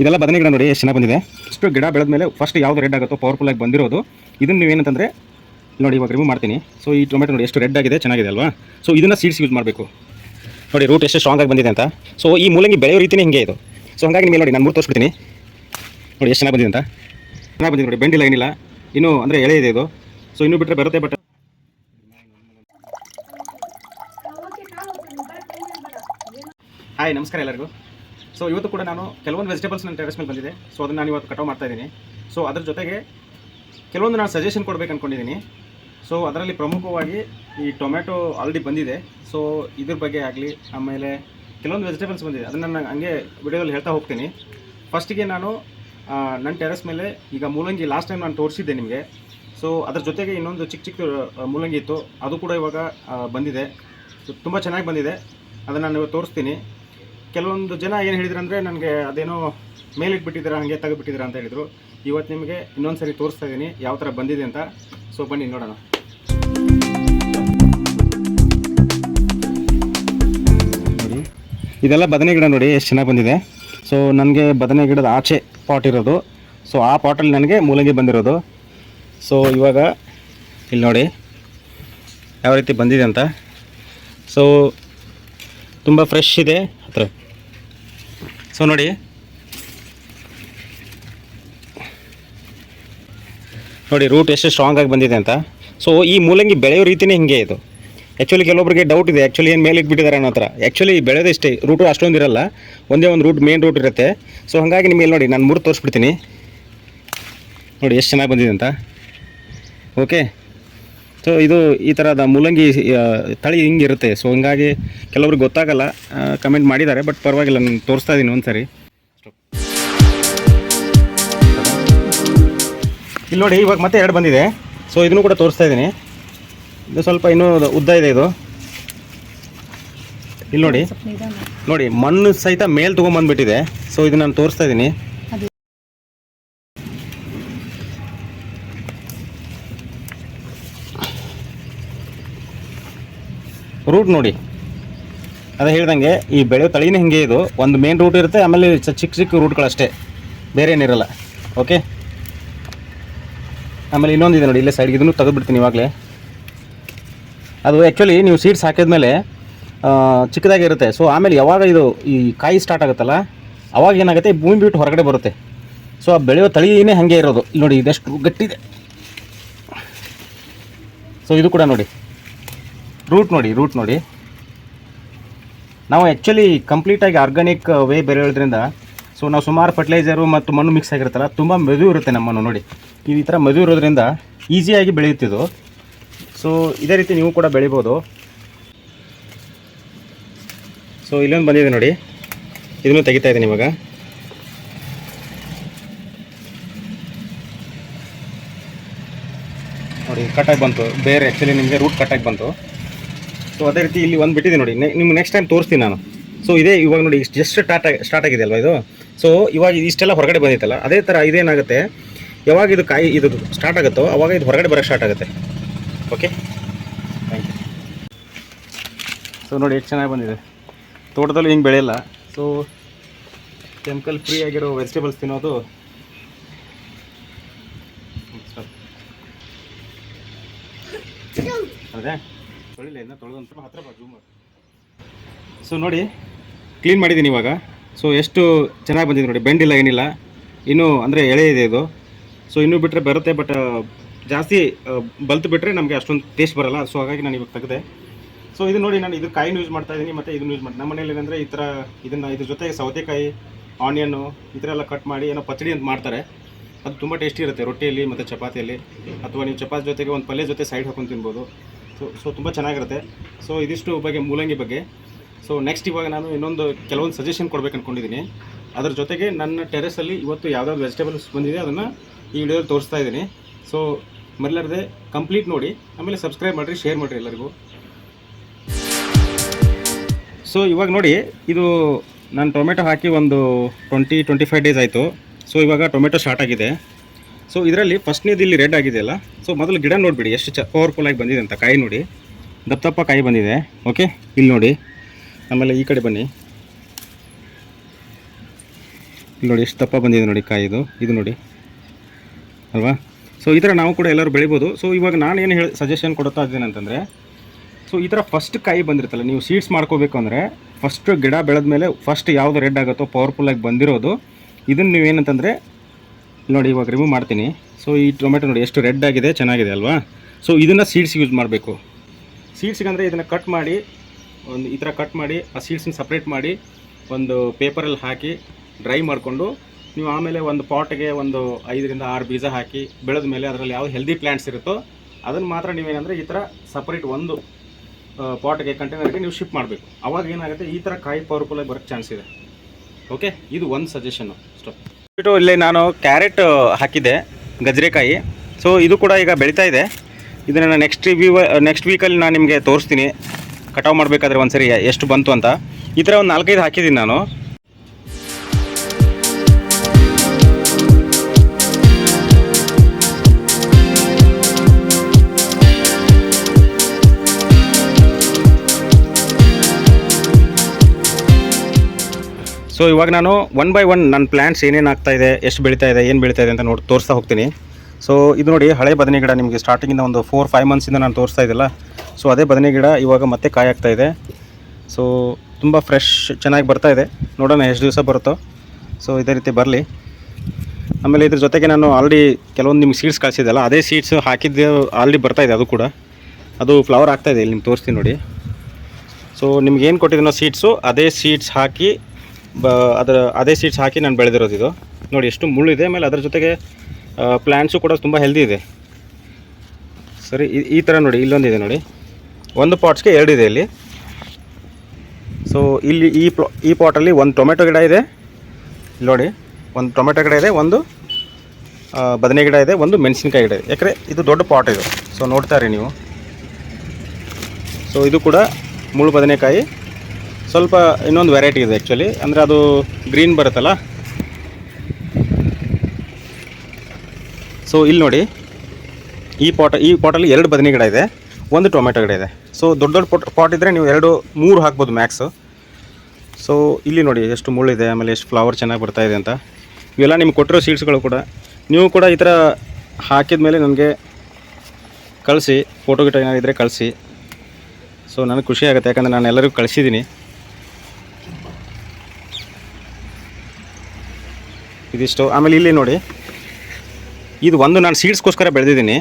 ಇದೆಲ್ಲ ಬದನೆ ಗಿಡ ನೋಡಿ ಎಷ್ಟು ಚೆನ್ನಾಗಿ ಬಂದಿದೆ. ಇಷ್ಟು ಗಿಡ ಬೆಳೆದ ಮೇಲೆ ಫಸ್ಟ್ ಯಾವುದು ರೆಡ್ ಆಗುತ್ತೋ ಪವರ್ಫುಲ್ ಆಗಿ ಬಂದಿರೋದು ಇದನ್ನು ನೀವೇನಂತಂದರೆ ನೋಡಿ ಇವಾಗ ರಿಮೂವ್ ಮಾಡ್ತೀನಿ. ಸೊ ಈ ಟೊಮೆಟೊ ನೋಡಿ ಎಷ್ಟು ರೆಡ್ ಆಗಿದೆ ಚೆನ್ನಾಗಿದೆ ಅಲ್ವಾ? ಸೊ ಇದನ್ನು ಸೀಡ್ಸ್ ಯೂಸ್ ಮಾಡಬೇಕು. ನೋಡಿ ರೂಟ್ ಎಷ್ಟು ಸ್ಟ್ರಾಂಗ್ ಆಗಿ ಬಂದಿದೆ ಅಂತ. ಸೊ ಈ ಮೂಲಂಗಿ ಬೆಳೆಯೋ ರೀತಿಯೇ ಹಿಂಗೆ ಇದು. ಸೊ ಹಂಗಾಗಿ ನಿಮಗೆ ನೋಡಿ ನಾನು ಮೂರು ತೋರಿಸ್ಬಿಡ್ತೀನಿ. ನೋಡಿ ಎಷ್ಟು ಚೆನ್ನಾಗಿ ಬಂದಿದೆ ಅಂತ. ಚೆನ್ನಾಗಿ ಬಂದಿದೆ ನೋಡಿ ಬೆಂಡಿಲ್ಲ ಏನಿಲ್ಲ ಇನ್ನೂ ಅಂದರೆ ಎಳೆ ಇದೆ ಇದು. ಸೊ ಇನ್ನೂ ಬಿಟ್ಟರೆ ಬರುತ್ತೆ ಬಟ್ ಹಾಯ್ ನಮಸ್ಕಾರ ಎಲ್ಲರಿಗೂ. ಸೊ ಇವತ್ತು ಕೂಡ ನಾನು ಕೆಲವೊಂದು ವೆಜಿಟೇಬಲ್ಸ್ ನನ್ನ ಟೆರೆಸ್ ಮೇಲೆ ಬಂದಿದೆ. ಸೊ ಅದನ್ನು ನಾನು ಇವತ್ತು ಕಟಾವು ಮಾಡ್ತಾ ಇದ್ದೀನಿ. ಸೊ ಅದ್ರ ಜೊತೆಗೆ ಕೆಲವೊಂದು ನಾನು ಸಜೆಷನ್ ಕೊಡ್ಬೇಕು ಅಂದ್ಕೊಂಡಿದ್ದೀನಿ ಸೊ ಅದರಲ್ಲಿ ಪ್ರಮುಖವಾಗಿ ಈ ಟೊಮ್ಯಾಟೊ ಆಲ್ರೆಡಿ ಬಂದಿದೆ. ಸೊ ಇದ್ರ ಬಗ್ಗೆ ಆಗಲಿ, ಆಮೇಲೆ ಕೆಲವೊಂದು ವೆಜಿಟೇಬಲ್ಸ್ ಬಂದಿದೆ. ಅದನ್ನು ನಾನು ಹಂಗೆ ವಿಡಿಯೋದಲ್ಲಿ ಹೇಳ್ತಾ ಹೋಗ್ತೀನಿ. ಫಸ್ಟಿಗೆ ನಾನು ನನ್ನ ಟೆರೆಸ್ ಮೇಲೆ ಈಗ ಮೂಲಂಗಿ ಲಾಸ್ಟ್ ಟೈಮ್ ನಾನು ತೋರಿಸಿದ್ದೆ ನಿಮಗೆ. ಸೊ ಅದ್ರ ಜೊತೆಗೆ ಇನ್ನೊಂದು ಚಿಕ್ಕ ಚಿಕ್ಕ ಮೂಲಂಗಿ ಇತ್ತು. ಅದು ಕೂಡ ಇವಾಗ ಬಂದಿದೆ. ತುಂಬ ಚೆನ್ನಾಗಿ ಬಂದಿದೆ. ಅದನ್ನು ನಾನು ತೋರಿಸ್ತೀನಿ. ಕೆಲವೊಂದು ಜನ ಏನು ಹೇಳಿದ್ರು ಅಂದರೆ ನನಗೆ ಅದೇನೋ ಮೇಲಿಟ್ಬಿಟ್ಟಿದ್ದೀರಾ ಹಾಗೆ ತೆಗೆದುಬಿಟ್ಟಿದ್ದೀರಾ ಅಂತ ಹೇಳಿದರು. ಇವತ್ತು ನಿಮಗೆ ಇನ್ನೊಂದು ಸರಿ ತೋರಿಸ್ತಾ ಇದ್ದೀನಿ ಯಾವ ಥರ ಬಂದಿದೆ ಅಂತ. ಸೊ ಬನ್ನಿ, ನೋಡೋಣ. ನೋಡಿ, ಇದೆಲ್ಲ ಬದನೆ ಗಿಡ ನೋಡಿ, ಎಷ್ಟು ಚೆನ್ನಾಗಿ ಬಂದಿದೆ. ಸೊ ನನಗೆ ಬದನೆ ಗಿಡದ ಆಚೆ ಪಾಟ್ ಇರೋದು. ಸೊ ಆ ಪಾಟಲ್ಲಿ ನನಗೆ ಮೂಲಂಗಿ ಬಂದಿರೋದು. ಸೊ ಇವಾಗ ಇಲ್ಲಿ ನೋಡಿ, ಯಾವ ರೀತಿ ಬಂದಿದೆ ಅಂತ. ಸೊ ತುಂಬ ಫ್ರೆಶ್ ಇದೆ. ಹತ್ರ ಸೊ ನೋಡಿ. ನೋಡಿ ರೂಟ್ ಎಷ್ಟು ಸ್ಟ್ರಾಂಗ್ ಆಗಿ ಬಂದಿದೆ ಅಂತ. ಸೊ ಈ ಮೂಲಂಗಿ ಬೆಳೆಯೋ ರೀತಿನೇ ಹಿಂಗೆ ಇದು. ಆ್ಯಕ್ಚುಲಿ ಕೆಲವೊಬ್ಬರಿಗೆ ಡೌಟ್ ಇದೆ. ಆ್ಯಕ್ಚುಲಿ ಏನು ಮೇಲೆ ಇಟ್ಬಿಟ್ಟಿದ್ದಾರೆ ಅನ್ನೋ ಹತ್ರ. ಆ್ಯಕ್ಚುಲಿ ಬೆಳೆದಿಷ್ಟೇ ರೂಟು ಅಷ್ಟೊಂದು ಇರಲ್ಲ. ಒಂದೇ ಒಂದು ರೂಟ್ ಮೇನ್ ರೂಟ್ ಇರುತ್ತೆ. ಸೊ ಹಾಗಾಗಿ ನಿಮಗೆ ನೋಡಿ, ನಾನು ಮೂರು ತೋರಿಸ್ಬಿಡ್ತೀನಿ. ನೋಡಿ, ಎಷ್ಟು ಚೆನ್ನಾಗಿ ಬಂದಿದೆ ಅಂತ. ಓಕೆ ಸೊ ಇದು ಈ ಥರದ ಮೂಲಂಗಿ ತಳಿ ಹಿಂಗಿರುತ್ತೆ. ಸೊ ಹಂಗಾಗಿ ಕೆಲವ್ರಿಗೆ ಗೊತ್ತಾಗಲ್ಲ ಕಮೆಂಟ್ ಮಾಡಿದ್ದಾರೆ ಬಟ್ ಪರವಾಗಿಲ್ಲ, ನಾನು ತೋರಿಸ್ತಾ ಇದ್ದೀನಿ ಒಂದು ಸರಿ ಇಲ್ಲಿ ನೋಡಿ, ಇವಾಗ ಮತ್ತೆ ಎರಡು ಬಂದಿದೆ. ಸೊ ಇದನ್ನು ಕೂಡ ತೋರಿಸ್ತಾ ಇದ್ದೀನಿ ಇದು ಸ್ವಲ್ಪ ಇನ್ನೂ ಉದ್ದ ಇದೆ ಇದು. ಇಲ್ಲಿ ನೋಡಿ. ನೋಡಿ, ಮಣ್ಣು ಸಹಿತ ಮೇಲೆ ತೊಗೊಂಬಂದ್ಬಿಟ್ಟಿದೆ. ಸೊ ಇದು ನಾನು ತೋರಿಸ್ತಾ ಇದ್ದೀನಿ ರೂಟ್ ನೋಡಿ. ಅದೇ ಹೇಳ್ದಂಗೆ ಈ ಬೆಳೆಯೋ ತಳಿನೇ ಹಿಂಗೆ ಇದು. ಒಂದು ಮೇನ್ ರೂಟ್ ಇರುತ್ತೆ, ಆಮೇಲೆ ಚಿಕ್ಕ ಚಿಕ್ಕ ರೂಟ್ಗಳಷ್ಟೇ ಬೇರೆ ಏನಿರಲ್ಲ. ಓಕೆ ಆಮೇಲೆ ಇನ್ನೊಂದು ಇದೆ ನೋಡಿ, ಇಲ್ಲೇ ಸೈಡ್ಗೆ ಇದನ್ನು ತೆಗೆದುಬಿಡ್ತೀನಿ ಇವಾಗಲೇ. ಅದು ಆ್ಯಕ್ಚುಲಿ ನೀವು ಸೀಡ್ಸ್ ಹಾಕಿದ್ಮೇಲೆ ಚಿಕ್ಕದಾಗಿರುತ್ತೆ ಸೊ ಆಮೇಲೆ ಯಾವಾಗ ಇದು ಈ ಕಾಯಿ ಸ್ಟಾರ್ಟ್ ಆಗುತ್ತಲ್ಲ, ಅವಾಗ ಏನಾಗುತ್ತೆ? ಭೂಮಿ ಬಿಟ್ಟು ಹೊರಗಡೆ ಬರುತ್ತೆ. ಸೊ ಆ ಬೆಳೆಯೋ ತಳಿನೇ ಹಾಗೆ ಇರೋದು. ಇಲ್ಲಿ ನೋಡಿ, ಇದೆಷ್ಟು ಗಟ್ಟಿದೆ. ಸೊ ಇದು ಕೂಡ ನೋಡಿ. ರೂಟ್ ನೋಡಿ ರೂಟ್ ನೋಡಿ. ನಾವು ಆ್ಯಕ್ಚುಲಿ ಕಂಪ್ಲೀಟಾಗಿ ಆರ್ಗಾನಿಕ್ ವೇ ಬೆಳೆಯೋದ್ರಿಂದ ಸೊ ನಾವು ಸುಮಾರು ಫರ್ಟಿಲೈಸರು ಮತ್ತು ಮಣ್ಣು ಮಿಕ್ಸ್ ಆಗಿರುತ್ತಲ್ಲ, ತುಂಬ ಮೆದು ಇರುತ್ತೆ ನಮ್ಮನ್ನು ನೋಡಿ. ಈ ಥರ ಮೆದು ಇರೋದ್ರಿಂದ ಈಸಿಯಾಗಿ ಬೆಳೆಯುತ್ತಿದ್ದು. ಸೊ ಇದೇ ರೀತಿ ನೀವು ಕೂಡ ಬೆಳಿಬೋದು. ಸೊ ಇಲ್ಲೊಂದು ಬಂದಿದೆ ನೋಡಿ. ಇದನ್ನು ತೆಗಿತಾ ಇದ್ದೀನಿ ಇವಾಗ. ನೋಡಿ ಕಟ್ಟಾಗಿ ಬಂತು. ಬೇರೆ ಆ್ಯಕ್ಚುಲಿ ನಿಮಗೆ ರೂಟ್ ಕಟ್ಟಾಗಿ ಬಂತು. ಸೊ ಅದೇ ರೀತಿ ಇಲ್ಲಿ ಒಂದು ಬಿಟ್ಟಿದೆ ನೋಡಿ. ನಿಮ್ಗೆ ನೆಕ್ಸ್ಟ್ ಟೈಮ್ ತೋರಿಸ್ತೀನಿ ನಾನು. ಸೊ ಇದೇ ಇವಾಗ ನೋಡಿ, ಇಷ್ಟು ಜಸ್ಟ್ ಸ್ಟಾರ್ಟ್ ಸ್ಟಾರ್ಟ್ ಆಗಿದೆ ಅಲ್ವಾ ಇದು? ಸೊ ಇವಾಗ ಇಷ್ಟೆಲ್ಲ ಹೊರಗಡೆ ಬಂದಿತ್ತಲ್ಲ, ಅದೇ ಥರ ಇದೇನಾಗುತ್ತೆ? ಯಾವಾಗ ಇದು ಕಾಯಿ ಇದು ಸ್ಟಾರ್ಟ್ ಆಗುತ್ತೋ, ಅವಾಗ ಇದು ಹೊರಗಡೆ ಬರೋಕ್ಕೆ ಸ್ಟಾರ್ಟ್ ಆಗುತ್ತೆ. ಓಕೆ ಥ್ಯಾಂಕ್ ಯು ಸೊ ನೋಡಿ, ಎಷ್ಟು ಚೆನ್ನಾಗಿ ಬಂದಿದೆ. ತೋಟದಲ್ಲಿ ಹಿಂಗೆ ಬೆಳೆಯಲ್ಲ. ಸೊ ಕೆಮಿಕಲ್ ಫ್ರೀ ಆಗಿರೋ ವೆಜಿಟೇಬಲ್ಸ್ ತಿನ್ನೋದು. ಅದೇ? ತೊಳಿಲ್ಲ ಇನ್ನೂ ಹತ್ರ ಸೊ ನೋಡಿ ಕ್ಲೀನ್ ಮಾಡಿದ್ದೀನಿ ಇವಾಗ. ಸೊ ಎಷ್ಟು ಚೆನ್ನಾಗಿ ಬಂದಿದೆ ನೋಡಿ ಬೆಂಡಿಲ್ಲ ಏನಿಲ್ಲ. ಇನ್ನೂ ಅಂದರೆ ಎಳೆ ಇದೆ ಇದು. ಸೊ ಇನ್ನೂ ಬಿಟ್ಟರೆ ಬರುತ್ತೆ ಬಟ್ ಜಾಸ್ತಿ ಬಲ್ತು ಬಿಟ್ಟರೆ ನಮಗೆ ಅಷ್ಟೊಂದು ಟೇಸ್ಟ್ ಬರಲ್ಲ. ಸೊ ಹಾಗಾಗಿ ನಾನು ಇವಾಗ ತೆಗೆದೆ. ಸೊ ಇದು ನೋಡಿ, ನಾನು ಇದು ಕಾಯಿನ ಯೂಸ್ ಮಾಡ್ತಾ ಇದ್ದೀನಿ, ಮತ್ತು ಇದನ್ನು ಯೂಸ್ ಮಾಡಿ. ನಮ್ಮ ಮನೇಲಿ ಏನಂದರೆ ಈ ಥರ ಇದನ್ನು, ಇದ್ರ ಜೊತೆಗೆ ಸೌತೆಕಾಯಿ ಆನಿಯನ್ನು ಈ ಥರ ಎಲ್ಲ ಕಟ್ ಮಾಡಿ, ಏನೋ ಪಚಡಿ ಅಂತ ಮಾಡ್ತಾರೆ. ಅದು ತುಂಬ ಟೇಸ್ಟಿ ಇರುತ್ತೆ, ರೊಟ್ಟಿಯಲ್ಲಿ ಮತ್ತು ಚಪಾತಿಯಲ್ಲಿ. ಅಥವಾ ನೀವು ಚಪಾತಿ ಜೊತೆಗೆ ಒಂದು ಪಲ್ಯ ಜೊತೆ ಸೈಡ್ ಹಾಕೊಂಡು ತಿನ್ಬೋದು. ಸೊ ಸೊ ತುಂಬ ಚೆನ್ನಾಗಿರುತ್ತೆ. ಸೊ ಇದಿಷ್ಟು ಬಗ್ಗೆ ಮೂಲಂಗಿ ಬಗ್ಗೆ. ಸೊ ನೆಕ್ಸ್ಟ್ ಇವಾಗ ನಾನು ಇನ್ನೊಂದು ಕೆಲವೊಂದು ಸಜೆಷನ್ ಕೊಡ್ಬೇಕು ಅಂದ್ಕೊಂಡಿದ್ದೀನಿ ಅದ್ರ ಜೊತೆಗೆ ನನ್ನ ಟೆರೆಸಲ್ಲಿ ಇವತ್ತು ಯಾವ್ದಾದ್ರು ವೆಜಿಟೇಬಲ್ಸ್ ಬಂದಿದೆ, ಅದನ್ನು ಈ ವಿಡಿಯೋದಲ್ಲಿ ತೋರಿಸ್ತಾ ಇದ್ದೀನಿ. ಸೊ ಮರಲಾರ್ದೆ ಕಂಪ್ಲೀಟ್ ನೋಡಿ, ಆಮೇಲೆ ಸಬ್ಸ್ಕ್ರೈಬ್ ಮಾಡಿರಿ ಶೇರ್ ಮಾಡಿರಿ ಎಲ್ಲರಿಗೂ. ಸೊ ಇವಾಗ ನೋಡಿ, ಇದು ನಾನು ಟೊಮೆಟೊ ಹಾಕಿ ಒಂದು ಟ್ವೆಂಟಿ ಟ್ವೆಂಟಿ ಫೈವ್ ಡೇಸ್ ಆಯಿತು. ಸೊ ಇವಾಗ ಟೊಮೆಟೊ ಸ್ಟಾರ್ಟ್ ಆಗಿದೆ. ಸೊ ಇದರಲ್ಲಿ ಫಸ್ಟ್ನೇದು ಇಲ್ಲಿ ರೆಡ್ ಆಗಿದೆಯಲ್ಲ ಸೊ ಮೊದಲು ಗಿಡ ನೋಡಿಬಿಡಿ, ಎಷ್ಟು ಚ ಪವರ್ಫುಲ್ಲಾಗಿ ಬಂದಿದೆ ಅಂತ, ಕಾಯಿ ನೋಡಿ. ದಪ್ಪ ದಪ್ಪ ಕಾಯಿ ಬಂದಿದೆ ಓಕೆ ಇಲ್ಲಿ ನೋಡಿ. ಆಮೇಲೆ ಈ ಕಡೆ ಬನ್ನಿ. ಇಲ್ಲಿ ನೋಡಿ, ಎಷ್ಟು ದಪ್ಪ ಬಂದಿದೆ ನೋಡಿ ಕಾಯಿ ಇದು ಇದು ನೋಡಿ. ಅಲ್ವಾ? ಸೊ ಈ ಥರ ನಾವು ಕೂಡ ಎಲ್ಲರೂ ಬೆಳಿಬೋದು. ಸೊ ಇವಾಗ ನಾನು ಏನು ಹೇಳಿ ಸಜೆಷನ್ ಕೊಡ್ತಾ ಇದ್ದೇನೆ ಅಂತಂದರೆ ಸೊ ಈ ಥರ ಫಸ್ಟ್ ಕಾಯಿ ಬಂದಿರುತ್ತಲ್ಲ, ನೀವು ಸೀಡ್ಸ್ ಮಾಡ್ಕೋಬೇಕು ಅಂದರೆ ಫಸ್ಟ್ ಗಿಡ ಬೆಳೆದ ಮೇಲೆ ಫಸ್ಟ್ ಯಾವುದು ರೆಡ್ ಆಗುತ್ತೋ ಪವರ್ಫುಲ್ಲಾಗಿ ಬಂದಿರೋದು, ಇದನ್ನು ನೀವು ಏನಂತಂದರೆ ನೋಡಿ ಇವಾಗ ರಿಮೂವ್ ಮಾಡ್ತೀನಿ. ಸೊ ಈ ಟೊಮೆಟೊ ನೋಡಿ ಎಷ್ಟು ರೆಡ್ ಆಗಿದೆ, ಚೆನ್ನಾಗಿದೆ ಅಲ್ವಾ? ಸೊ ಇದನ್ನು ಸೀಡ್ಸ್ ಯೂಸ್ ಮಾಡಬೇಕು. ಸೀಡ್ಸ್ಗೆ ಅಂದರೆ ಇದನ್ನು ಕಟ್ ಮಾಡಿ, ಒಂದು ಈ ಥರ ಕಟ್ ಮಾಡಿ, ಆ ಸೀಡ್ಸನ್ನ ಸಪ್ರೇಟ್ ಮಾಡಿ, ಒಂದು ಪೇಪರಲ್ಲಿ ಹಾಕಿ ಡ್ರೈ ಮಾಡಿಕೊಂಡು, ನೀವು ಆಮೇಲೆ ಒಂದು ಪಾಟ್ಗೆ ಒಂದು ಐದರಿಂದ ಆರು ಬೀಜ ಹಾಕಿ, ಬೆಳೆದ ಮೇಲೆ ಅದರಲ್ಲಿ ಯಾವ ಹೆಲ್ದಿ ಪ್ಲ್ಯಾಂಟ್ಸ್ ಇರುತ್ತೋ, ಅದನ್ನು ಮಾತ್ರ ನೀವೇನಂದರೆ ಈ ಥರ ಸಪ್ರೇಟ್ ಒಂದು ಪಾಟ್ಗೆ ಕಂಟೈನರ್ಗೆ ನೀವು ಶಿಫ್ಟ್ ಮಾಡಬೇಕು. ಅವಾಗ ಏನಾಗುತ್ತೆ, ಈ ಥರ ಕಾಯಿ ಪವರ್ಫುಲ್ಲಾಗಿ ಬರೋಕ್ಕೆ ಚಾನ್ಸ್ ಇದೆ. ಓಕೆ ಇದು ಒಂದು ಸಜೆಷನ್ನು ಸ್ಟಾಪ್ ಬಿಟ್ಟು ಇಲ್ಲಿ ನಾನು ಕ್ಯಾರೆಟ್ ಹಾಕಿದ್ದೆ ಗಜರೆಕಾಯಿ. ಸೊ ಇದು ಕೂಡ ಈಗ ಬೆಳೀತಾ ಇದೆ. ಇದನ್ನು ನೆಕ್ಸ್ಟ್ ವೀವ ನೆಕ್ಸ್ಟ್ ವೀಕಲ್ಲಿ ನಾನು ನಿಮಗೆ ತೋರಿಸ್ತೀನಿ. ಕಟಾವು ಮಾಡಬೇಕಾದ್ರೆ ಒಂದು ಸರಿ ಎಷ್ಟು ಬಂತು ಅಂತ. ಈ ಥರ ಒಂದು ನಾಲ್ಕೈದು ಹಾಕಿದ್ದೀನಿ ನಾನು. ಸೊ ಇವಾಗ ನಾನು ಒನ್ ಬೈ ಒನ್ ನನ್ನ ಪ್ಲ್ಯಾಂಟ್ಸ್ ಏನೇನು ಆಗ್ತಾ ಇದೆ, ಎಷ್ಟು ಬೆಳೀತಾ ಇದೆ, ಏನು ಬೆಳೀತಾ ಇದೆ ಅಂತ ನೋಡಿ ತೋರಿಸ್ತಾ ಹೋಗ್ತೀನಿ. ಸೊ ಇದು ನೋಡಿ ಹಳೆ ಬದನೆ ಗಿಡ ನಿಮಗೆ ಸ್ಟಾರ್ಟಿಂಗಿಂದ ಒಂದು ಫೋರ್ ಫೈವ್ ಮಂತ್ಸಿಂದ ನಾನು ತೋರಿಸ್ತಾ ಇದ್ದಿಲ್ಲ. ಸೊ ಅದೇ ಬದನೆ ಗಿಡ ಇವಾಗ ಮತ್ತೆ ಕಾಯಿ ಆಗ್ತಾ ಇದೆ. ಸೊ ತುಂಬ ಫ್ರೆಶ್ ಚೆನ್ನಾಗಿ ಬರ್ತಾ ಇದೆ. ನೋಡೋಣ ಎಷ್ಟು ದಿವಸ ಬರುತ್ತೋ. ಸೊ ಇದೇ ರೀತಿ ಬರಲಿ. ಆಮೇಲೆ ಇದ್ರ ಜೊತೆಗೆ ನಾನು ಆಲ್ರೆಡಿ ಕೆಲವೊಂದು ನಿಮ್ಗೆ ಸೀಡ್ಸ್ ಕಳಿಸಿದ್ದಲ್ಲ ಅದೇ ಸೀಡ್ಸ್ ಹಾಕಿದ್ದು ಆಲ್ರೆಡಿ ಬರ್ತಾ ಇದೆ ಅದು ಕೂಡ. ಅದು ಫ್ಲವರ್ ಆಗ್ತಾ ಇದೆ ಇಲ್ಲಿ, ನಿಮ್ಗೆ ತೋರಿಸ್ತೀನಿ ನೋಡಿ. ಸೊ ನಿಮ್ಗೆ ಏನು ಕೊಟ್ಟಿದ್ದೀನೋ ಸೀಡ್ಸು ಅದೇ ಸೀಡ್ಸ್ ಹಾಕಿ ಬ, ಅದರ ಅದೇ ಸೀಡ್ಸ್ ಹಾಕಿ ನಾನು ಬೆಳೆದಿರೋದು ಇದು. ನೋಡಿ, ಎಷ್ಟು ಮುಳ್ಳಿದೆ, ಆಮೇಲೆ ಅದರ ಜೊತೆಗೆ ಪ್ಲ್ಯಾಂಟ್ಸು ಕೂಡ ತುಂಬ ಹೆಲ್ದಿ ಇದೆ. ಸರಿ, ಈ- ಥರ ನೋಡಿ, ಇಲ್ಲೊಂದಿದೆ ನೋಡಿ. ಒಂದು ಪಾಟ್ಸ್ಗೆ ಎರಡಿದೆ ಇಲ್ಲಿ. ಸೊ ಇಲ್ಲಿ ಈ ಪ್ಲಾ ಈ ಪಾಟಲ್ಲಿ ಒಂದು ಟೊಮೆಟೊ ಗಿಡ ಇದೆ. ಇಲ್ಲಿ ನೋಡಿ, ಒಂದು ಟೊಮೆಟೊ ಗಿಡ ಇದೆ, ಒಂದು ಬದನೆ ಗಿಡ ಇದೆ, ಒಂದು ಮೆಣಸಿನ್ಕಾಯಿ ಗಿಡ ಇದೆ. ಯಾಕಂದರೆ ಇದು ದೊಡ್ಡ ಪಾಟ್ ಇದು. ಸೊ ನೋಡ್ತಾ ಇರಿ ನೀವು. ಸೊ ಇದು ಕೂಡ ಮುಳ್ಳು ಬದನೆಕಾಯಿ. ಸ್ವಲ್ಪ ಇನ್ನೊಂದು ವೆರೈಟಿ ಇದೆ ಆ್ಯಕ್ಚುಲಿ ಅಂದರೆ ಅದು ಗ್ರೀನ್ ಬರುತ್ತಲ್ಲ? ಸೊ ಇಲ್ಲಿ ನೋಡಿ. ಈ ಪಾಟ್ ಈ ಪಾಟಲ್ಲಿ ಎರಡು ಬದನೆ ಗಿಡ ಇದೆ. ಒಂದು ಟೊಮೆಟೊ ಗಿಡ ಇದೆ. ಸೊ ದೊಡ್ಡ ದೊಡ್ಡ ಪಾಟ್ ಪಾಟ್ ಇದ್ದರೆ ನೀವು ಎರಡು, ಮೂರು ಹಾಕ್ಬೋದು ಮ್ಯಾಕ್ಸು ಸೊ ಇಲ್ಲಿ ನೋಡಿ ಎಷ್ಟು ಮುಳ್ಳಿದೆ ಆಮೇಲೆ ಎಷ್ಟು ಫ್ಲವರ್ ಚೆನ್ನಾಗಿ ಬರ್ತಾ ಇದೆ ಅಂತ. ಇವೆಲ್ಲ ನಿಮ್ಗೆ ಕೊಟ್ಟಿರೋ ಸೀಡ್ಸ್ಗಳು ಕೂಡ. ನೀವು ಕೂಡ ಈ ಥರ ಹಾಕಿದ ಮೇಲೆ ನನಗೆ ಕಳಿಸಿ ಫೋಟೋ ಗಿಟ ಇದ್ದರೆ ಕಳಿಸಿ. ಸೊ ನನಗೆ ಖುಷಿ ಆಗುತ್ತೆ. ಯಾಕಂದರೆ ನಾನು ಎಲ್ಲರಿಗೂ ಕಳಿಸಿದ್ದೀನಿ ಇದಿಷ್ಟು. ಆಮೇಲೆ ಇಲ್ಲಿ ನೋಡಿ. ಇದು ಒಂದು ನಾನು ಸೀಡ್ಸ್ಗೋಸ್ಕರ ಬೆಳೆದಿದ್ದೀನಿ.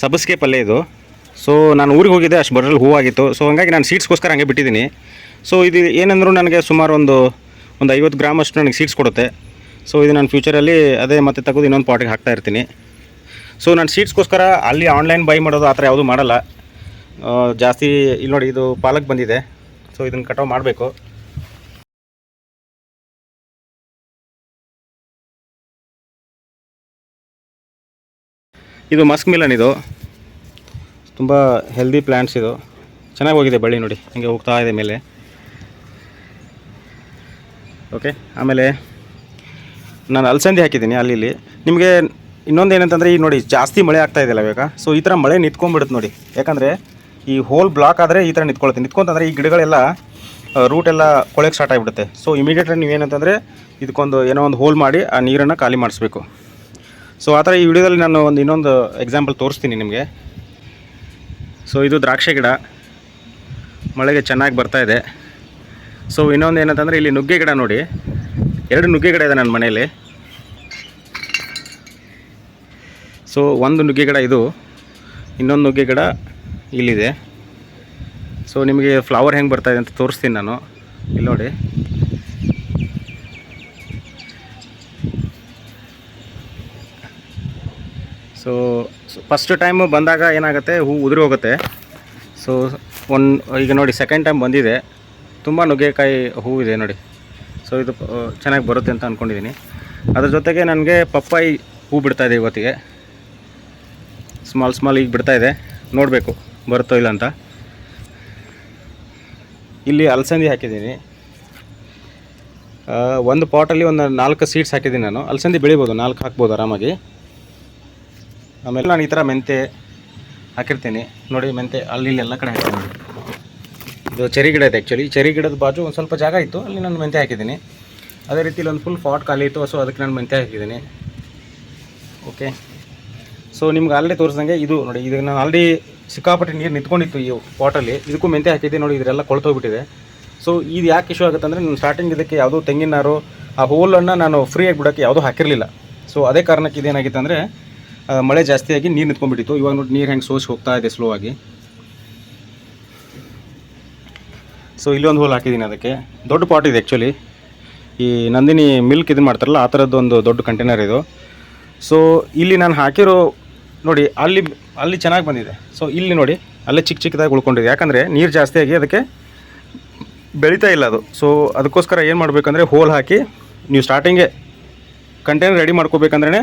ಸಬಸ್ಗೆ ಪಲ್ಯ ಇದು. ಸೊ ನಾನು ಊರಿಗೆ ಹೋಗಿದ್ದೆ, ಅಷ್ಟು ಬರೋಲ್ಲಿ ಹೂವಾಗಿತ್ತು. ಸೊ ಹಂಗಾಗಿ ನಾನು ಸೀಡ್ಸ್ಗೋಸ್ಕರ ಹಂಗೆ ಬಿಟ್ಟಿದ್ದೀನಿ. ಸೊ ಇದು ಏನಂದರೂ ನನಗೆ ಸುಮಾರು ಒಂದು ಒಂದು ಐವತ್ತು ಗ್ರಾಮ್ ಅಷ್ಟು ನನಗೆ ಸೀಡ್ಸ್ ಕೊಡುತ್ತೆ. ಸೊ ಇದು ನಾನು ಫ್ಯೂಚರಲ್ಲಿ ಅದೇ ಮತ್ತೆ ತೆಗೆದು ಇನ್ನೊಂದು ಪಾಟಿಗೆ ಹಾಕ್ತಾ ಇರ್ತೀನಿ. ಸೊ ನಾನು ಸೀಡ್ಸ್ಗೋಸ್ಕರ ಅಲ್ಲಿ ಆನ್ಲೈನ್ ಬೈ ಮಾಡೋದು ಆ ಥರ ಯಾವುದೂ ಮಾಡಲ್ಲ. ಜಾಸ್ತಿ, ಇಲ್ಲಿ ನೋಡಿ ಇದು ಪಾಲಕ್ ಬಂದಿದೆ. ಸೊ ಇದನ್ನು ಕಟಾವು ಮಾಡಬೇಕು. ಇದು ಮಸ್ಕ್ ಮಿಲನ್ ಇದು. ತುಂಬ ಹೆಲ್ದಿ ಪ್ಲ್ಯಾಂಟ್ಸ್ ಇದು. ಚೆನ್ನಾಗಿ ಹೋಗಿದೆ ಬಳ್ಳಿ ನೋಡಿ. ಹಂಗೆ ಹೋಗ್ತಾ ಇದೆ ಮೇಲೆ. ಓಕೆ ಆಮೇಲೆ ನಾನು ಅಲಸಂದಿ ಹಾಕಿದ್ದೀನಿ ಅಲ್ಲಿ ಇಲ್ಲಿ. ನಿಮಗೆ ಇನ್ನೊಂದು ಏನಂತಂದರೆ ಈಗ ನೋಡಿ ಜಾಸ್ತಿ ಮಳೆ ಆಗ್ತಾ ಇದೆಯಲ್ಲ ಇವಾಗ. ಸೊ ಈ ಥರ ಮಳೆ ನಿಂತ್ಕೊಂಡ್ಬಿಡುತ್ತೆ ನೋಡಿ. ಯಾಕಂದರೆ ಈ ಹೋಲ್ ಬ್ಲಾಕ್ ಆದರೆ ಈ ಥರ ನಿಂತ್ಕೊಳುತ್ತೆ ನಿಂತ್ಕೊಂತಂದರೆ ಈ ಗಿಡಗಳೆಲ್ಲ ರೂಟ್ ಎಲ್ಲ ಕೊಳೆಗೆ ಸ್ಟಾರ್ಟ್ ಆಗಿಬಿಡುತ್ತೆ. ಸೊ ಇಮಿಡಿಯೇಟ್ಲಿ ನೀವೇನಂತಂದರೆ ಇದಕ್ಕೊಂದು ಏನೋ ಒಂದು ಹೋಲ್ ಮಾಡಿ ಆ ನೀರನ್ನು ಖಾಲಿ ಮಾಡಿಸ್ಬೇಕು. ಸೊ ಆ ಥರ ಈ ವಿಡಿಯೋದಲ್ಲಿ ನಾನು ಒಂದು ಇನ್ನೊಂದು ಎಕ್ಸಾಂಪಲ್ ತೋರಿಸ್ತೀನಿ ನಿಮಗೆ. ಸೊ ಇದು ದ್ರಾಕ್ಷಿ ಗಿಡ. ಮಳೆಗೆ ಚೆನ್ನಾಗಿ ಬರ್ತಾ ಇದೆ. ಸೊ ಇನ್ನೊಂದು ಏನಂತಂದರೆ ಇಲ್ಲಿ ನುಗ್ಗೆ ಗಿಡ ನೋಡಿ. ಎರಡು ನುಗ್ಗೆ ಗಿಡ ಇದೆ ನನ್ನ ಮನೆಯಲ್ಲಿ. ಸೊ ಒಂದು ನುಗ್ಗೆ ಗಿಡ ಇದು. ಇನ್ನೊಂದು ನುಗ್ಗೆ ಗಿಡ ಇಲ್ಲಿದೆ. ಸೊ ನಿಮಗೆ ಫ್ಲವರ್ ಹೆಂಗೆ ಬರ್ತಾಯಿದೆ ಅಂತ ತೋರಿಸ್ತೀನಿ ನಾನು. ಇಲ್ಲಿ ನೋಡಿ. ಸೊ ಫಸ್ಟ್ ಟೈಮ್ ಬಂದಾಗ ಏನಾಗುತ್ತೆ? ಹೂ ಉದುರಿ ಹೋಗುತ್ತೆ. ಸೊ ಒನ್ ಈಗ ನೋಡಿ ಸೆಕೆಂಡ್ ಟೈಮ್ ಬಂದಿದೆ. ತುಂಬ ನುಗ್ಗೆಕಾಯಿ ಹೂವಿದೆ ನೋಡಿ. ಸೊ ಇದು ಚೆನ್ನಾಗಿ ಬರುತ್ತೆ ಅಂತ ಅಂದ್ಕೊಂಡಿದ್ದೀನಿ ಅದ್ರ ಜೊತೆಗೆ ನನಗೆ ಪಪ್ಪಾಯಿ ಹೂ ಬಿಡ್ತಾಯಿದೆ ಇದೆ ಇವತ್ತಿಗೆ. ಸ್ಮಾಲ್ ಸ್ಮಾಲ್ ಈಗ ಬಿಡ್ತಾಯಿದೆ ಇದೆ. ನೋಡಬೇಕು, ಬರುತ್ತೋ ಇಲ್ಲ ಅಂತ. ಇಲ್ಲಿ ಅಲಸಂದಿ ಹಾಕಿದ್ದೀನಿ. ಒಂದು ಪಾಟಲ್ಲಿ ಒಂದು ನಾಲ್ಕು ಸೀಡ್ಸ್ ಹಾಕಿದ್ದೀನಿ ನಾನು. ಅಲಸಂದಿ ಬೆಳಿಬೋದು, ನಾಲ್ಕು ಹಾಕ್ಬೋದು ಆರಾಮಾಗಿ. ಆಮೇಲೆ ನಾನು ಈ ಥರ ಮೆಂತೆ ಹಾಕಿರ್ತೀನಿ. ನೋಡಿ ಮೆಂತೆ ಅಲ್ಲಿ ಎಲ್ಲ ಕಡೆ ಹಾಕ್ತೀನಿ ಇದು ಚೆರಿ ಗಿಡ ಇದೆ ಆ್ಯಕ್ಚುಲಿ ಚೆರಿ ಗಿಡದ ಬಾಜು ಒಂದು ಸ್ವಲ್ಪ ಜಾಗ ಇತ್ತು, ಅಲ್ಲಿ ನಾನು ಮೆಂತೆ ಹಾಕಿದ್ದೀನಿ. ಅದೇ ರೀತಿ ಇಲ್ಲೊಂದು ಫುಲ್ ಫಾಟ್ ಖಾಲಿ ಇತ್ತು ಸೊ ಅದಕ್ಕೆ ನಾನು ಮೆಂತೆ ಹಾಕಿದ್ದೀನಿ. ಓಕೆ ಸೊ ನಿಮ್ಗೆ ಆಲ್ರೆಡಿ ತೋರಿಸ್ದಂಗೆ ಇದು ನೋಡಿ, ಇದು ನಾನು ಆಲ್ರೆಡಿ ಸಿಕ್ಕಾಪಟ್ಟೆ ನೀರು ನಿಂತ್ಕೊಂಡಿತ್ತು ಈ ಪಾಟಲ್ಲಿ ಇದಕ್ಕೂ ಮೆಂತೆ ಹಾಕಿದ್ದೆ ನೋಡಿ ಇದರೆಲ್ಲ ಕೊಳ್ತೋಗ್ಬಿಟ್ಟಿದೆ. ಸೊ ಇದು ಯಾಕೆ ಇಶ್ಯೂ ಆಗುತ್ತೆ ಅಂದರೆ ನಾನು ಸ್ಟಾರ್ಟಿಂಗ್ ಇದಕ್ಕೆ ಯಾವುದೋ ತೆಂಗಿನ ನಾರು, ಆ ಹೋಲನ್ನು ನಾನು ಫ್ರೀಯಾಗಿ ಬಿಡೋಕ್ಕೆ ಯಾವುದೂ ಹಾಕಿರಲಿಲ್ಲ. ಸೊ ಅದೇ ಕಾರಣಕ್ಕೆ ಇದೇನಾಗಿತ್ತು ಅಂದರೆ ಮಳೆ ಜಾಸ್ತಿಯಾಗಿ ನೀರು ನಿಂತ್ಕೊಂಡ್ಬಿಟ್ಟಿತ್ತು. ಇವಾಗ ನೋಡಿ ನೀರು ಹೆಂಗೆ ಸೋಸಿ ಹೋಗ್ತಾ ಇದೆ ಸ್ಲೋ ಆಗಿ. ಸೊ ಇಲ್ಲೊಂದು ಹೋಲ್ ಹಾಕಿದ್ದೀನಿ ಅದಕ್ಕೆ. ದೊಡ್ಡ ಪಾಟ್ ಇದೆ ಆ್ಯಕ್ಚುಲಿ ಈ ನಂದಿನಿ ಮಿಲ್ಕ್ ಇದನ್ನು ಮಾಡ್ತಾರಲ್ಲ, ಆ ಥರದ್ದು ಒಂದು ದೊಡ್ಡ ಕಂಟೈನರ್ ಇದು. ಸೊ ಇಲ್ಲಿ ನಾನು ಹಾಕಿರೋ, ನೋಡಿ, ಅಲ್ಲಿ ಅಲ್ಲಿ ಚೆನ್ನಾಗಿ ಬಂದಿದೆ. ಸೊ ಇಲ್ಲಿ ನೋಡಿ, ಅಲ್ಲೇ ಚಿಕ್ಕ ಚಿಕ್ಕದಾಗಿ ಉಳ್ಕೊಂಡಿದೆ. ಯಾಕಂದರೆ ನೀರು ಜಾಸ್ತಿಯಾಗಿ ಅದಕ್ಕೆ ಬೆಳೀತಾ ಇಲ್ಲ ಅದು. ಸೊ ಅದಕ್ಕೋಸ್ಕರ ಏನು ಮಾಡಬೇಕಂದ್ರೆ ಹೋಲ್ ಹಾಕಿ, ನೀವು ಸ್ಟಾರ್ಟಿಂಗೇ ಕಂಟೈನರ್ ರೆಡಿ ಮಾಡ್ಕೋಬೇಕಂದ್ರೆ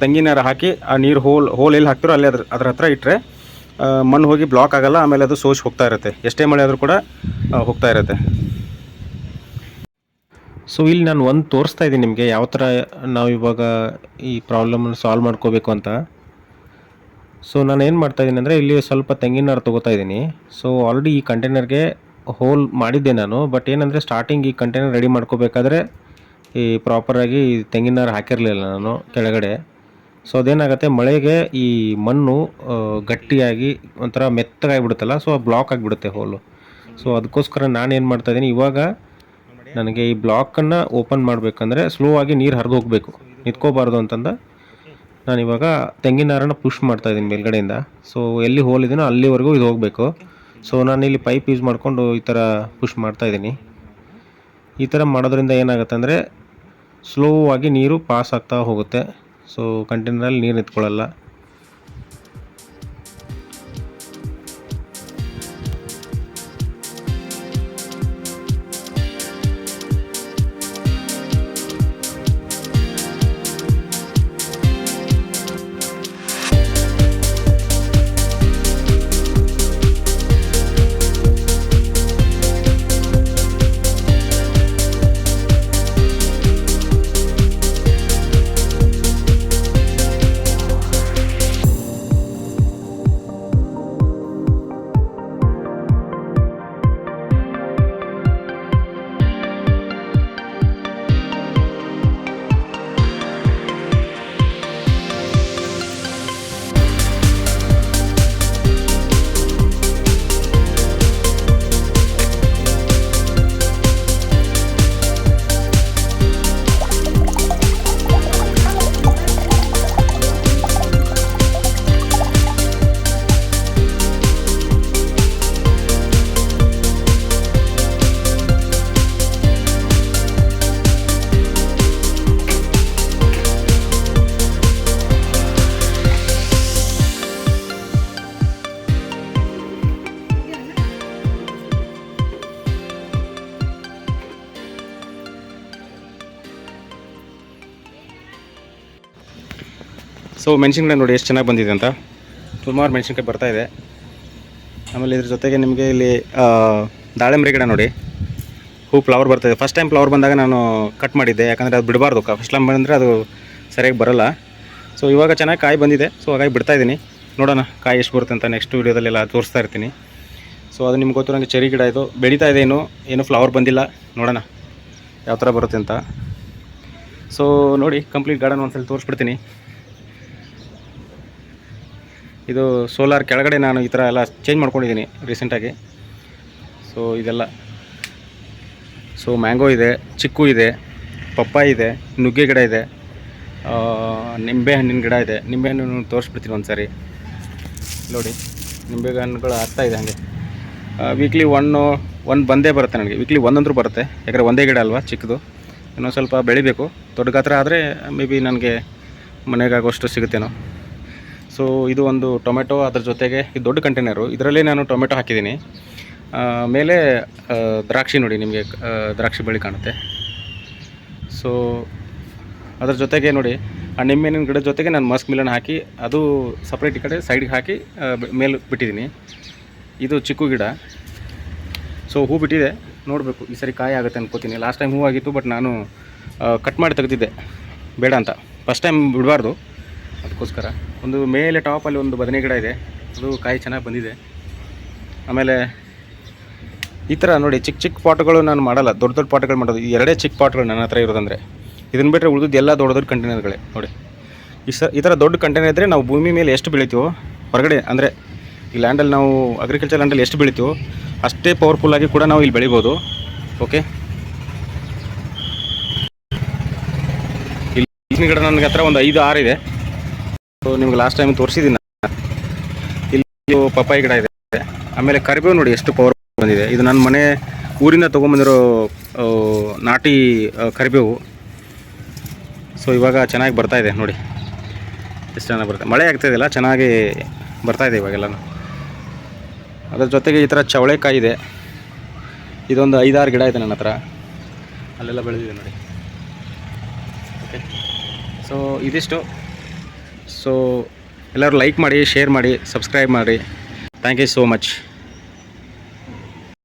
ತೆಂಗಿನಾರ ಹಾಕಿ, ಆ ನೀರು ಹೋಲ್ ಹೋಲ್ ಎಲ್ಲಿ ಹಾಕ್ತಿರೋ ಅಲ್ಲಿ ಅದ್ರ ಅದ್ರ ಹತ್ರ ಇಟ್ಟರೆ ಮಣ್ಣು ಹೋಗಿ ಬ್ಲಾಕ್ ಆಗೋಲ್ಲ, ಆಮೇಲೆ ಅದು ಸೋಸಿ ಹೋಗ್ತಾ ಇರುತ್ತೆ. ಎಷ್ಟೇ ಮಳೆ ಆದರೂ ಕೂಡ ಹೋಗ್ತಾ ಇರುತ್ತೆ. ಸೊ ಇಲ್ಲಿ ನಾನು ಒಂದು ತೋರಿಸ್ತಾ ಇದ್ದೀನಿ ನಿಮಗೆ, ಯಾವ ಥರ ನಾವು ಇವಾಗ ಈ ಪ್ರಾಬ್ಲಮನ್ನು ಸಾಲ್ವ್ ಮಾಡ್ಕೋಬೇಕು ಅಂತ. ಸೊ ನಾನು ಏನು ಮಾಡ್ತಾ ಇದ್ದೀನಿ ಅಂದರೆ, ಇಲ್ಲಿ ಸ್ವಲ್ಪ ತೆಂಗಿನ ತೊಗೋತಾ ಇದ್ದೀನಿ. ಸೊ ಆಲ್ರೆಡಿ ಈ ಕಂಟೈನರ್ಗೆ ಹೋಲ್ ಮಾಡಿದ್ದೆ ನಾನು ಬಟ್ ಏನಂದರೆ ಸ್ಟಾರ್ಟಿಂಗ್ ಈ ಕಂಟೈನರ್ ರೆಡಿ ಮಾಡ್ಕೋಬೇಕಾದ್ರೆ ಈ ಪ್ರಾಪರಾಗಿ ತೆಂಗಿನ ನಾರು ಹಾಕಿರಲಿಲ್ಲ ನಾನು ಕೆಳಗಡೆ. ಸೊ ಅದೇನಾಗುತ್ತೆ, ಮಳೆಗೆ ಈ ಮಣ್ಣು ಗಟ್ಟಿಯಾಗಿ ಒಂಥರ ಮೆತ್ತಗಾಗಿಬಿಡುತ್ತಲ್ಲ ಸೊ ಬ್ಲಾಕ್ ಆಗಿಬಿಡುತ್ತೆ ಹೋಲು ಸೊ ಅದಕ್ಕೋಸ್ಕರ ನಾನು ಏನು ಮಾಡ್ತಾ ಇದ್ದೀನಿ, ಇವಾಗ ನನಗೆ ಈ ಬ್ಲಾಕನ್ನು ಓಪನ್ ಮಾಡಬೇಕಂದ್ರೆ ಸ್ಲೋ ಆಗಿ ನೀರು ಹರಿದು ಹೋಗಬೇಕು. ನಿಂತ್ಕೋಬಾರ್ದು ಅಂತಂದ ನಾನು ಇವಾಗ ತೆಂಗಿನ ನಾರನ್ನು ಪುಷ್ ಮಾಡ್ತಾ ಇದ್ದೀನಿ ಮೇಲ್ಗಡೆಯಿಂದ. ಸೊ ಎಲ್ಲಿ ಹೋಲ್ ಇದೆಯೋ ಅಲ್ಲಿವರೆಗೂ ಇದು ಹೋಗಬೇಕು. ಸೊ ನಾನು ಇಲ್ಲಿ ಪೈಪ್ ಯೂಸ್ ಮಾಡಿಕೊಂಡು ಈ ಥರ ಪುಷ್ ಮಾಡ್ತಾ ಇದ್ದೀನಿ. ಈ ಥರ ಮಾಡೋದ್ರಿಂದ ಏನಾಗುತ್ತೆ ಅಂದರೆ ಸ್ಲೋ ಆಗಿ ನೀರು ಪಾಸ್ ಆಗ್ತಾ ಹೋಗುತ್ತೆ. ಸೊ ಕಂಟೈನರಲ್ಲಿ ನೀರು ನಿಂತ್ಕೊಳ್ಳಲ್ಲ. ಸೊ ಮೆಣಸಿನ್ಕಾಯಿ ನೋಡಿ ಎಷ್ಟು ಚೆನ್ನಾಗಿ ಬಂದಿದೆ ಅಂತ. ಸುಮಾರು ಮೆಣಸಿನ್ಕಾಯಿ ಬರ್ತಾ ಇದೆ. ಆಮೇಲೆ ಇದ್ರ ಜೊತೆಗೆ ನಿಮಗೆ ಇಲ್ಲಿ ಆ, ದಾಳಿಂಬೆ ಗಿಡ ನೋಡಿ. ಹೂ ಫ್ಲವರ್ ಬರ್ತಾಯಿದೆ ಫಸ್ಟ್ ಟೈಮ್ ಫ್ಲವರ್ ಬಂದಾಗ ನಾನು ಕಟ್ ಮಾಡಿದ್ದೆ. ಯಾಕಂದರೆ ಅದು ಬಿಡಬಾರ್ದು. ಫಸ್ಟ್ ಟೈಮ್ ಬಂದರೆ ಅದು ಸರಿಯಾಗಿ ಬರೋಲ್ಲ. ಸೊ ಇವಾಗ ಚೆನ್ನಾಗಿ ಕಾಯಿ ಬಂದಿದೆ. ಸೊ ಹಾಗಾಗಿ ಬಿಡ್ತಾ ಇದ್ದೀನಿ. ನೋಡೋಣ ಕಾಯಿ ಎಷ್ಟು ಬರುತ್ತೆ ಅಂತ ನೆಕ್ಸ್ಟ್ ವೀಡಿಯೋದಲ್ಲೆಲ್ಲ ತೋರಿಸ್ತಾ ಇರ್ತೀನಿ. ಸೊ ಅದು ನಿಮ್ಗೆ ಗೊತ್ತಿರೋಂಗೆ ಚೆರಿ ಗಿಡ ಇದು. ಬೆಳೀತಾ ಇದೆ ಏನು ಏನು ಫ್ಲವರ್ ಬಂದಿಲ್ಲ. ನೋಡೋಣ ಯಾವ ಥರ ಬರುತ್ತೆ ಅಂತ. ಸೊ ನೋಡಿ ಕಂಪ್ಲೀಟ್ ಗಾರ್ಡನ್ ಒಂದ್ಸಲ ತೋರಿಸ್ಬಿಡ್ತೀನಿ. ಇದು ಸೋಲಾರ್ ಕೆಳಗಡೆ ನಾನು ಈ ಥರ ಎಲ್ಲ ಚೇಂಜ್ ಮಾಡ್ಕೊಂಡಿದ್ದೀನಿ ರೀಸೆಂಟಾಗಿ. ಸೊ ಇದೆಲ್ಲ. ಸೊ ಮ್ಯಾಂಗೋ ಇದೆ, ಚಿಕ್ಕು ಇದೆ, ಪಪ್ಪಾಯಿ ಇದೆ, ನುಗ್ಗೆ ಗಿಡ ಇದೆ ನಿಂಬೆ ಹಣ್ಣಿನ ಗಿಡ ಇದೆ. ನಿಂಬೆ ಹಣ್ಣು ತೋರಿಸ್ಬಿಡ್ತೀನಿ ಒಂದು ಸಾರಿ ನೋಡಿ, ನಿಂಬೆ ಹಣ್ಣುಗಳು ಆಗ್ತಾ ಇದೆ ಹಾಗೆ. ವೀಕ್ಲಿ ಒನ್ನು ಒಂದು ಬಂದೇ ಬರುತ್ತೆ ನನಗೆ. ವೀಕ್ಲಿ ಒಂದಂದ್ರೂ ಬರುತ್ತೆ. ಯಾಕಂದರೆ ಒಂದೇ ಗಿಡ ಅಲ್ವಾ ಚಿಕ್ಕದು. ಇನ್ನೊಂದು ಸ್ವಲ್ಪ ಬೆಳಿಬೇಕು. ದೊಡ್ಡ ಗಾತ್ರ ಆದರೆ ಮೇ ಬಿ ನನಗೆ ಮನೆಗಾಗೋಷ್ಟು ಸಿಗುತ್ತೇನೋ. ಸೊ ಇದು ಒಂದು ಟೊಮೆಟೊ ಅದ್ರ ಜೊತೆಗೆ ಇದು ದೊಡ್ಡ ಕಂಟೈನರು. ಇದರಲ್ಲೇ ನಾನು ಟೊಮೆಟೊ ಹಾಕಿದ್ದೀನಿ. ಮೇಲೆ ದ್ರಾಕ್ಷಿ ನೋಡಿ, ನಿಮಗೆ ದ್ರಾಕ್ಷಿ ಬಳ್ಳಿ ಕಾಣುತ್ತೆ. ಸೊ ಅದ್ರ ಜೊತೆಗೆ ನೋಡಿ, ಆ ನಿಮ್ಮೇನಿನ ಗಿಡದ ಜೊತೆಗೆ ನಾನು ಮಸ್ಕ್ ಮಿಲನ್ ಹಾಕಿ, ಅದು ಸಪ್ರೇಟ್ ಈ ಕಡೆ ಸೈಡ್ಗೆ ಹಾಕಿ ಮೇಲೆ ಬಿಟ್ಟಿದ್ದೀನಿ. ಇದು ಚಿಕ್ಕು ಗಿಡ. ಸೊ ಹೂ ಬಿಟ್ಟಿದೆ. ನೋಡಬೇಕು, ಈ ಸರಿ ಕಾಯಿ ಆಗುತ್ತೆ ಅನ್ಕೋತೀನಿ. ಲಾಸ್ಟ್ ಟೈಮ್ ಹೂ ಆಗಿತ್ತು ಬಟ್ ನಾನು ಕಟ್ ಮಾಡಿ ತೆಗೆದಿದ್ದೆ. ಬೇಡ ಅಂತ. ಫಸ್ಟ್ ಟೈಮ್ ಬಿಡಬಾರ್ದು. ಅದಕ್ಕೋಸ್ಕರ. ಒಂದು ಮೇಲೆ ಟಾಪಲ್ಲಿ ಒಂದು ಬದನೆ ಗಿಡ ಇದೆ. ಅದು ಕಾಯಿ ಚೆನ್ನಾಗಿ ಬಂದಿದೆ. ಆಮೇಲೆ ಈ ಥರ ನೋಡಿ ಚಿಕ್ಕ ಚಿಕ್ಕ ಪಾಟ್ಗಳು ನಾನು ಮಾಡಲ್ಲ, ದೊಡ್ಡ ದೊಡ್ಡ ಪಾಟ್ಗಳು ಮಾಡೋದು. ಈ ಎರಡೇ ಚಿಕ್ಕ ಪಾಟ್ಗಳು ನನ್ನ ಹತ್ರ ಇರೋದಂದರೆ ಇದನ್ನು ಬಿಟ್ಟರೆ ಉಳಿದಿದ್ದು ಎಲ್ಲ ದೊಡ್ಡ ದೊಡ್ಡ ಕಂಟೈನರ್ಗಳೇ ನೋಡಿ. ಈ ಸ, ಈ ಥರ ದೊಡ್ಡ ಕಂಟೈನರ್ ಇದ್ದರೆ ನಾವು ಭೂಮಿ ಮೇಲೆ ಎಷ್ಟು ಬೆಳಿತೀವೋ, ಹೊರಗಡೆ ಅಂದರೆ ಈ ಲ್ಯಾಂಡಲ್ಲಿ ನಾವು ಅಗ್ರಿಕಲ್ಚರ್ ಲ್ಯಾಂಡಲ್ಲಿ ಎಷ್ಟು ಬೆಳಿತೀವೋ, ಅಷ್ಟೇ ಪವರ್ಫುಲ್ಲಾಗಿ ಕೂಡ ನಾವು ಇಲ್ಲಿ ಬೆಳಿಬೋದು. ಓಕೆ ಇಲ್ಲಿ ಗಿಡ ನನಗೆ ಹತ್ರ ಒಂದು ಐದು ಆರು ಇದೆ. ನಿಮ್ಗೆ ಲಾಸ್ಟ್ ಟೈಮ್ ತೋರಿಸಿದ್ದೀನಿ ಇಲ್ಲಿ ಪಪ್ಪಾಯಿ ಗಿಡ ಇದೆ. ಆಮೇಲೆ ಕರಿಬೇವು ನೋಡಿ ಎಷ್ಟು ಪವರ್ ಬಂದಿದೆ. ಇದು ನನ್ನ ಮನೆ ಊರಿಂದ ತೊಗೊಂಬಂದಿರೋ ನಾಟಿ ಕರಿಬೇವು. ಸೊ ಇವಾಗ ಚೆನ್ನಾಗಿ ಬರ್ತಾ ಇದೆ ನೋಡಿ. ಎಷ್ಟು ಚೆನ್ನಾಗಿ ಬರ್ತದೆ ಮಳೆ ಆಗ್ತಾಯಿದೆಯಲ್ಲ ಚೆನ್ನಾಗಿ ಬರ್ತಾ ಇದೆ ಇವಾಗೆಲ್ಲ ಅದ್ರ ಜೊತೆಗೆ ಈ ಥರ ಚವಳೆಕಾಯಿ ಇದೆ. ಇದೊಂದು ಐದಾರು ಗಿಡ ಇದೆ ನನ್ನ ಹತ್ರ. ಅಲ್ಲೆಲ್ಲ ಬೆಳೆದಿದೆ ನೋಡಿ. ಓಕೆ ಸೊ ಇದಿಷ್ಟು. ಸೊ ಎಲ್ಲರೂ ಲೈಕ್ ಮಾಡಿ ಶೇರ್ ಮಾಡಿ ಸಬ್ಸ್ಕ್ರೈಬ್ ಮಾಡಿ. Thank you so much